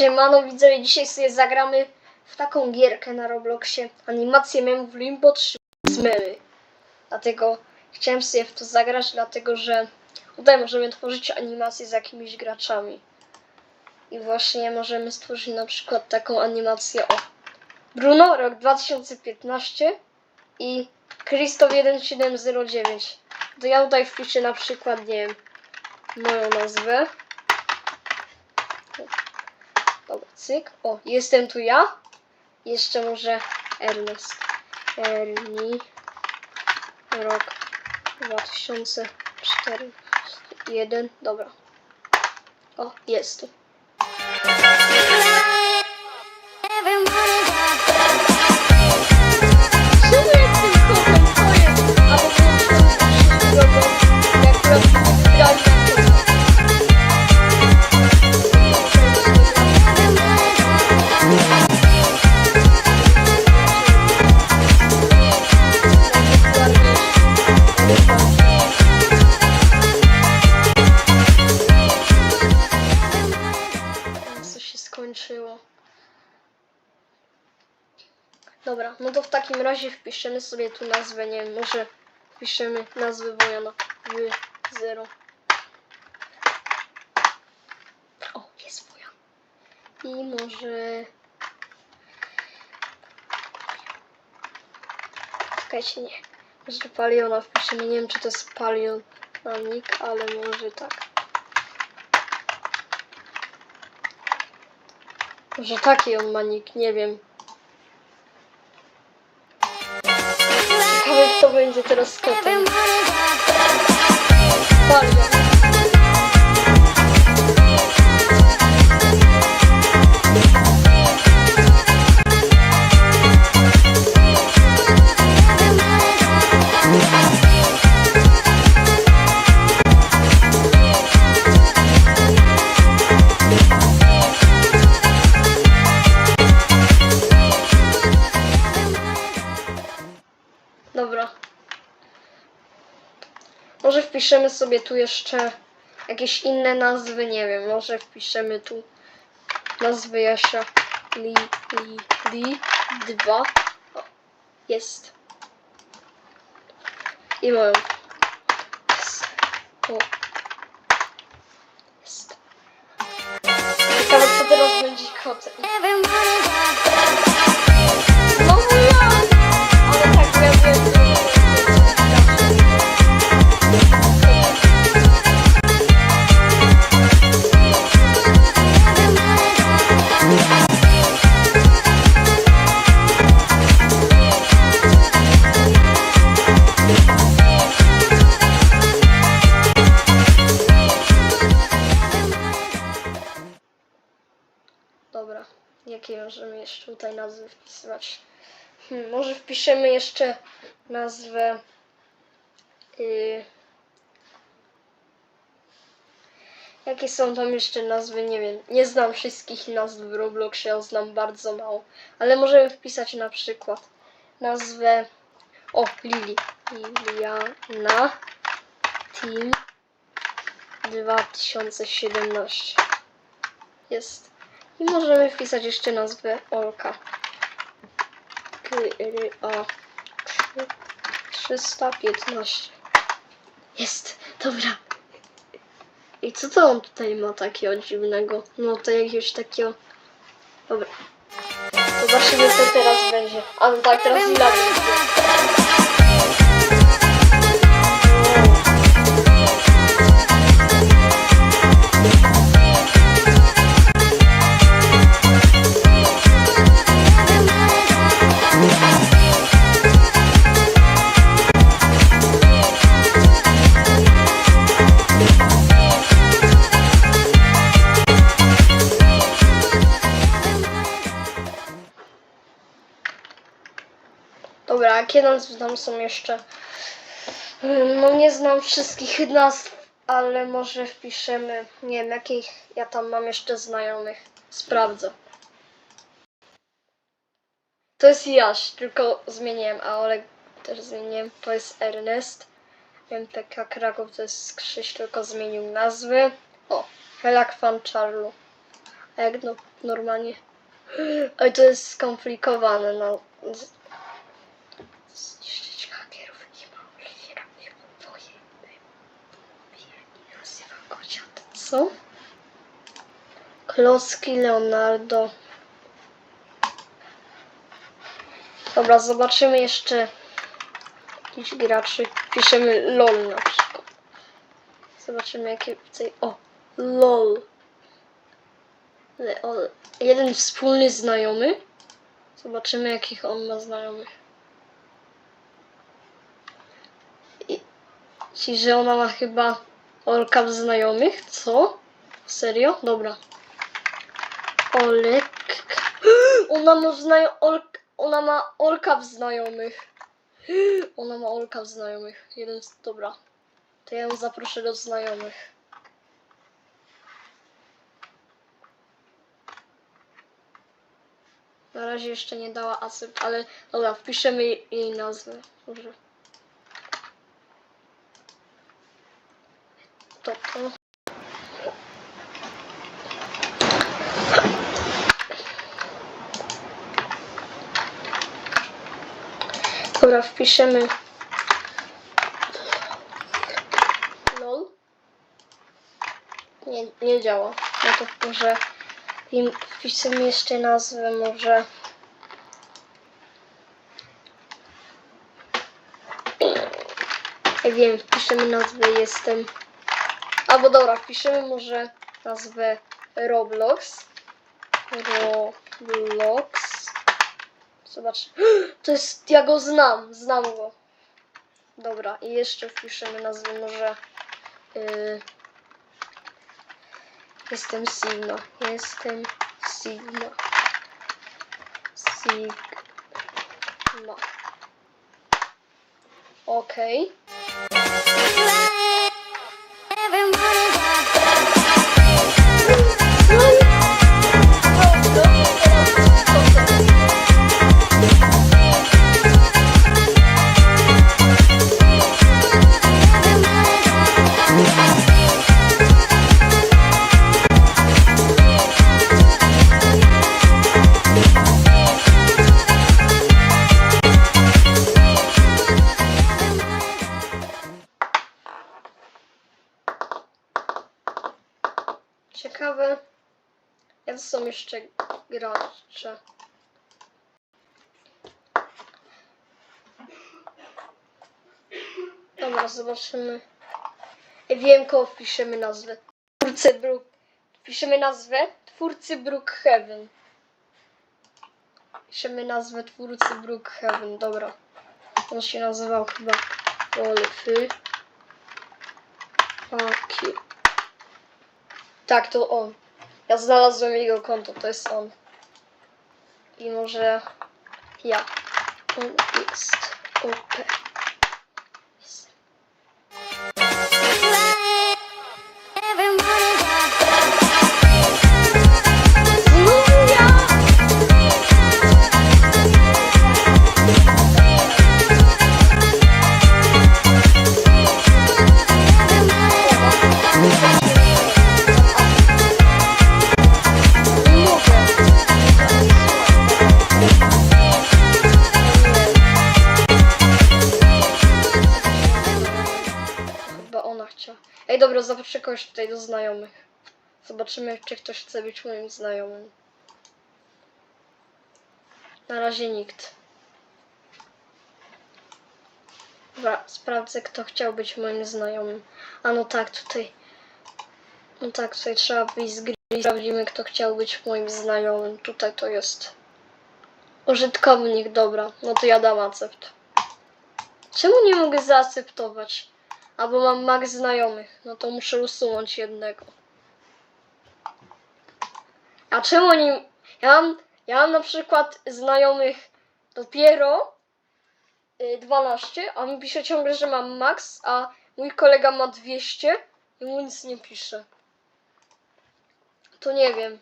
Siemano widzowie, dzisiaj sobie zagramy w taką gierkę na Robloxie. Animację memów Limbo 3 z memy. Dlatego chciałem sobie w to zagrać, dlatego że tutaj możemy tworzyć animacje z jakimiś graczami. I właśnie możemy stworzyć na przykład taką animację o Bruno, rok 2015 i Krzysztof 1709. To ja tutaj wpiszę na przykład, nie wiem, moją nazwę. Dobra, cyk. O, jestem tu ja. Jeszcze może Ernest. Erni. Rok 2004. 1. Dobra. O, jest tu. Czemu jestem Dobra, no to w takim razie wpiszemy sobie tu nazwę, nie wiem, może wpiszemy nazwę Wojana w 0. O, jest Wojan. I może... Czekajcie, nie. Może Paliona wpiszemy, nie wiem czy to jest Palion na nick, ale może tak. Może taki on ma nick, nie wiem. Kto będzie teraz kotem. Palion. Może wpiszemy sobie tu jeszcze jakieś inne nazwy, nie wiem, może wpiszemy tu nazwy Jasia Li, Li, Li 2. O, jest. I moją. Jest. O. Jest. Ciekawe kto teraz będzie kotem. Hmm, może wpiszemy jeszcze nazwę. Yy, jakie są tam jeszcze nazwy? Nie wiem. Nie znam wszystkich nazw w Robloxie, znam bardzo mało. Ale możemy wpisać na przykład nazwę. O, Lili. Liliana Team 2017. Jest. I możemy wpisać jeszcze nazwę Olka. A 315. Jest, dobra. I co to on tutaj ma takiego dziwnego? No to jakiegoś takiego. Dobra. Zobaczymy co teraz będzie. A no tak, teraz Ila będzie. Jakie nazwy tam są jeszcze? No nie znam wszystkich nazw, ale może wpiszemy, nie wiem, jakich ja tam mam jeszcze znajomych. Sprawdzę. To jest Jaś, tylko zmieniłem, a Oleg też zmieniłem. To jest Ernest. MPK Kraków to jest Krzyś, tylko zmienił nazwy. O, Helak Fan Charlu. A jak no, normalnie. Oj, to jest skomplikowane, no. Co? Klocki Leonardo. Dobra, zobaczymy jeszcze jakichś graczy. Piszemy LOL na przykład. Zobaczymy jakie tutaj. O! LOL. Le- o, Jeden wspólny znajomy. Zobaczymy jakich on ma znajomych. Ci, że ona ma chyba Olka w znajomych? Co? Serio? Dobra. Olek. Ona ma znajo- Olk, ona ma Olka w znajomych. Ona ma Olka w znajomych. Jeden z... Dobra. To ja ją zaproszę do znajomych. Na razie jeszcze nie dała accept, ale dobra, wpiszemy jej nazwę. Dobrze. To to. Dobra, wpiszemy LOL. Nie, nie działa. No to może wpiszemy jeszcze nazwę, może nie wiem, wpiszemy nazwę jestem. Albo dobra, wpiszemy może nazwę Roblox. Roblox. Zobacz. To jest, ja go znam, znam go. Dobra, i jeszcze wpiszemy nazwę może. y, jestem Sigma. Jestem Sigma. Sigma. Okej. Ciekawe. Dobra, zobaczymy. Wiem, kogo wpiszemy nazwę. Twórcy Brook. Wpiszemy nazwę Twórcy Brookhaven. Piszemy nazwę Twórcy Brookhaven, dobra. On się nazywał chyba Wolfy. Faki. Tak, to on. Ja znalazłem jego konto, to jest on. I może ja. On jest OP. Jest. Zobaczymy, czy ktoś chce być moim znajomym. Na razie nikt. Dobra, sprawdzę, kto chciał być moim znajomym. A no tak, tutaj. No tak, tutaj trzeba wyjść z gry i sprawdzimy, kto chciał być moim znajomym. Tutaj to jest. Użytkownik, dobra. No to ja dam accept. Czemu nie mogę zaakceptować? Albo mam max znajomych. No to muszę usunąć jednego. A czemu oni... Ja mam, ja mam na przykład znajomych dopiero y, 12, a mi pisze ciągle, że mam max, a mój kolega ma 200 i mu nic nie pisze. To nie wiem.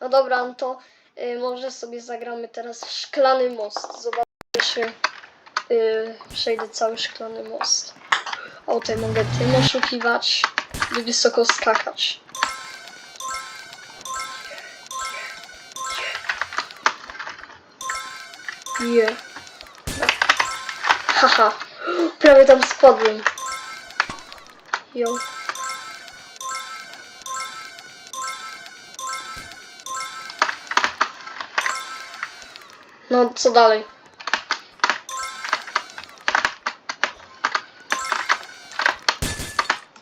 No dobra, no to y, może sobie zagramy teraz szklany most. Zobaczymy, czy y, przejdę cały szklany most. O, tutaj mogę tym oszukiwać by wysoko skakać. Je. Yeah. Haha. Prawie tam spadłem. Jo. No, co dalej?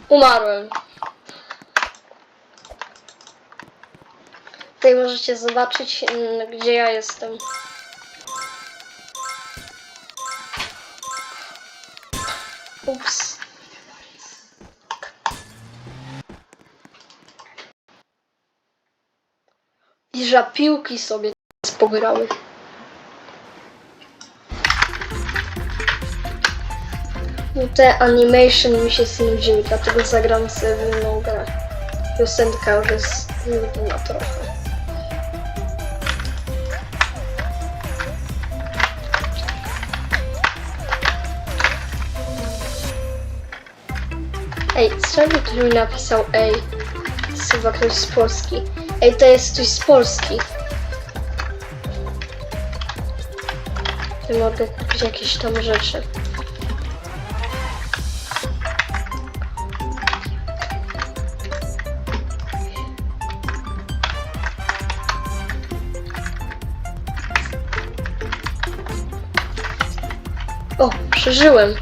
Umarłem. Tutaj możecie zobaczyć, mm, gdzie ja jestem. Ups. I że piłki sobie pograły. Te animation mi się znudziły, dlatego zagram sobie w inną grę. Piosenka już jest nudna trochę. Ej, czemu ktoś mi napisał ej? Jest chyba ktoś z Polski. Ej, to jest ktoś z Polski. Ja mogę kupić jakieś tam rzeczy. Przeżyłem.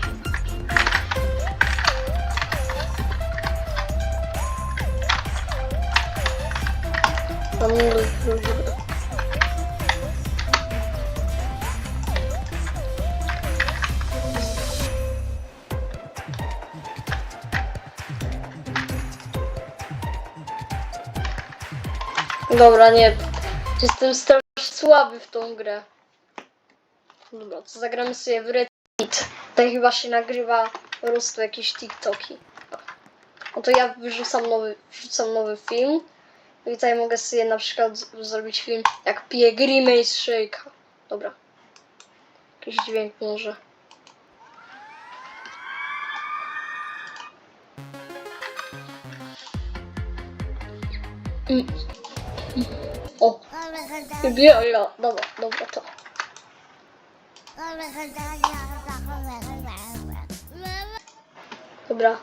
Dobra, nie. Jestem strasznie słaby w tą grę. Dobra, to zagramy sobie w Reddit. Tutaj chyba się nagrywa po prostu jakieś TikToki. No to ja wyrzucam nowy, wrzucam nowy film. I tutaj mogę sobie na przykład zrobić film jak piję Grimace Shake'a. Dobra. Jakiś dźwięk może. Mm. O, biela. Dobra, dobra to. Dobra,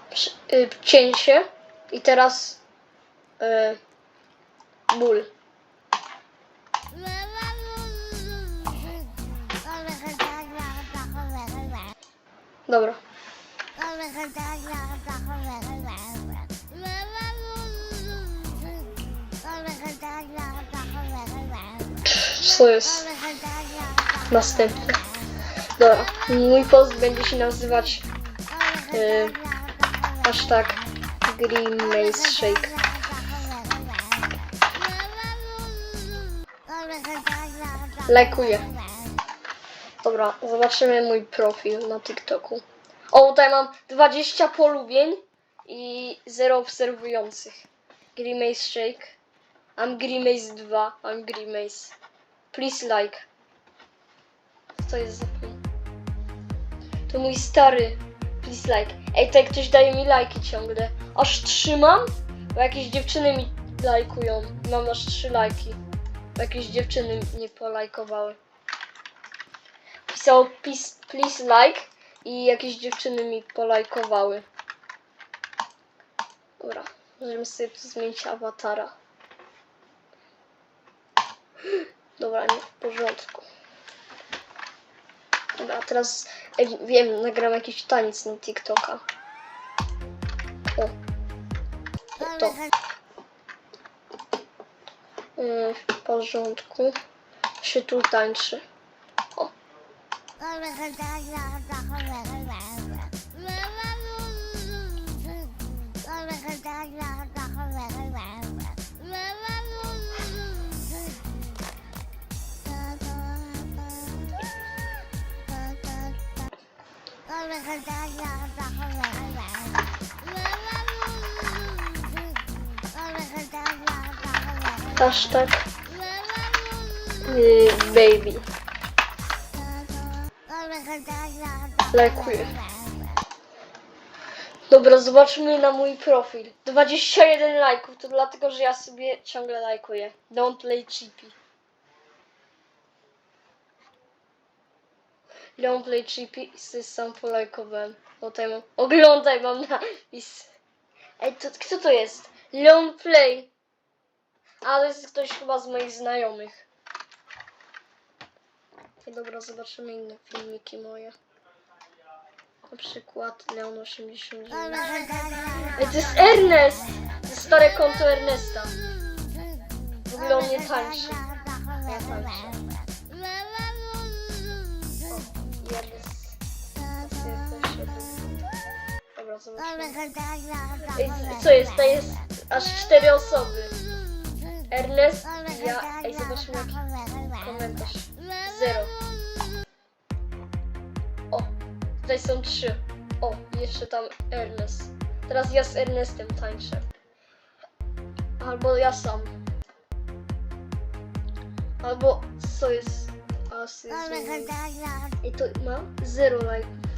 y, cięcie i teraz y, ból. Dobra. Co jest następne? Dobra, mój post będzie się nazywać y, hashtag Grimace Shake. Lajkuję. Dobra, zobaczymy mój profil na TikToku. O, tutaj mam 20 polubień i 0 obserwujących. Grimace Shake. I'm Grimace 2. I'm Grimace. Please like. Co jest za film? To mój stary. Please like. Ej, tutaj ktoś daje mi lajki ciągle. Aż trzymam, bo jakieś dziewczyny mi lajkują. Mam aż trzy lajki. Bo jakieś dziewczyny nie polajkowały. Pisał please, please like i jakieś dziewczyny mi polajkowały. Dobra, możemy sobie tu zmienić awatara. Dobra, nie w porządku. Dobra, teraz ej, wiem, nagram jakiś taniec na TikToka. O to. Yy, w porządku. Się tu tańczy. O. Hashtag yy, baby. Lajkuję. Dobra, zobaczmy na mój profil. 21 lajków, to dlatego, że ja sobie ciągle lajkuję. Don't play cheapy. Leon Play Chipisy sam polajkowałem. Oglądaj mam, oglądaj mam napis. Ej, to, kto to jest? Leon Play. A, to jest ktoś chyba z moich znajomych. Ej, dobra, zobaczymy inne filmiki moje. Na przykład Leon 89. Ej, to jest Ernest! To jest stare konto Ernesta. W ogóle on nie tańczy. Dobra, zobaczmy. Ej, co jest? To jest aż cztery osoby. Ernest, ja... Ej, zobaczmy jaki komentarz. Zero. O, tutaj są trzy. O, jeszcze tam Ernest. Teraz ja z Ernestem tańczę. Albo ja sam. Albo co jest? A, co jest Ej, to mam zero lajków.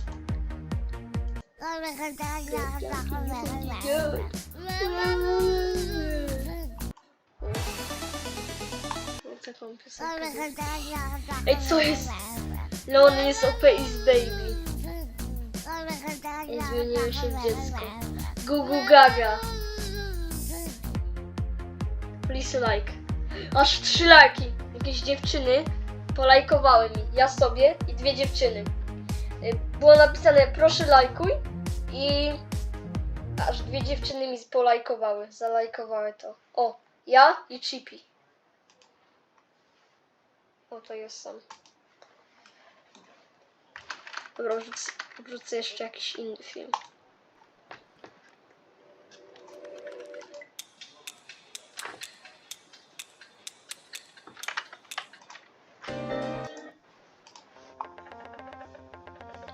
Taką piosenkę. Ej, co jest? Leon jest OP is baby. Ej, zmieniłem się w dziecko. Gugu Gaga. Please like. Aż trzy lajki. Jakieś dziewczyny polajkowały mi. Ja sobie i dwie dziewczyny. Y, Było napisane proszę lajkuj i aż dwie dziewczyny mi polajkowały. Zalajkowały to. O, ja i Chippy. O, to jest sam. Dobra, wrzucę, wrzucę jeszcze jakiś inny film.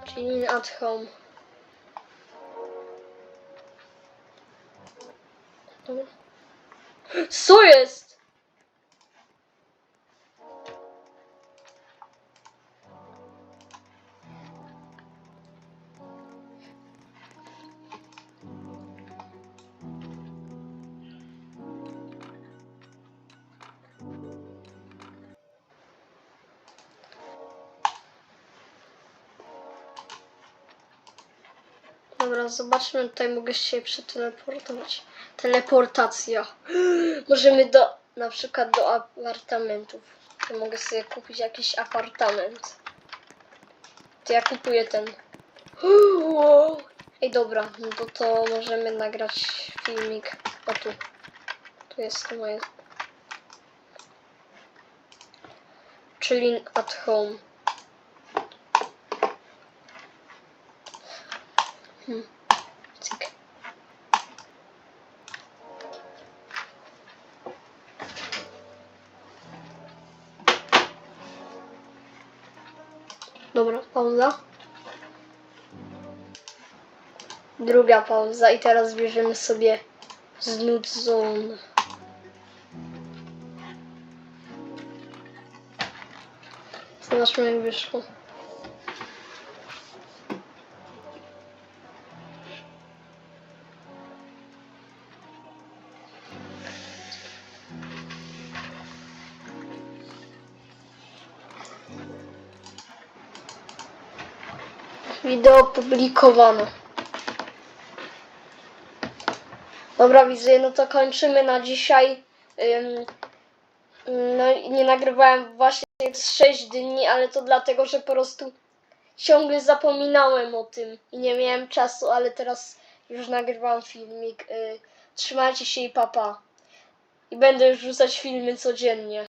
Chilling at home. Co Dobra, zobaczmy, tutaj mogę się przeteleportować. Teleportacja. Możemy do, na przykład do apartamentów. To mogę sobie kupić jakiś apartament. To ja kupuję ten. Ej, dobra, no to, to możemy nagrać filmik. O tu. Tu jest to moje. Chilling at home. Hmm. Dobra, pauza. Druga pauza i teraz bierzemy sobie znudzone. Zobaczmy jak wyszło. Wideo opublikowano. Dobra, widzę, no to kończymy na dzisiaj. No nie nagrywałem właśnie z 6 dni, ale to dlatego, że po prostu ciągle zapominałem o tym i nie miałem czasu, ale teraz już nagrywam filmik. Y, trzymajcie się i papa. I będę już rzucać filmy codziennie.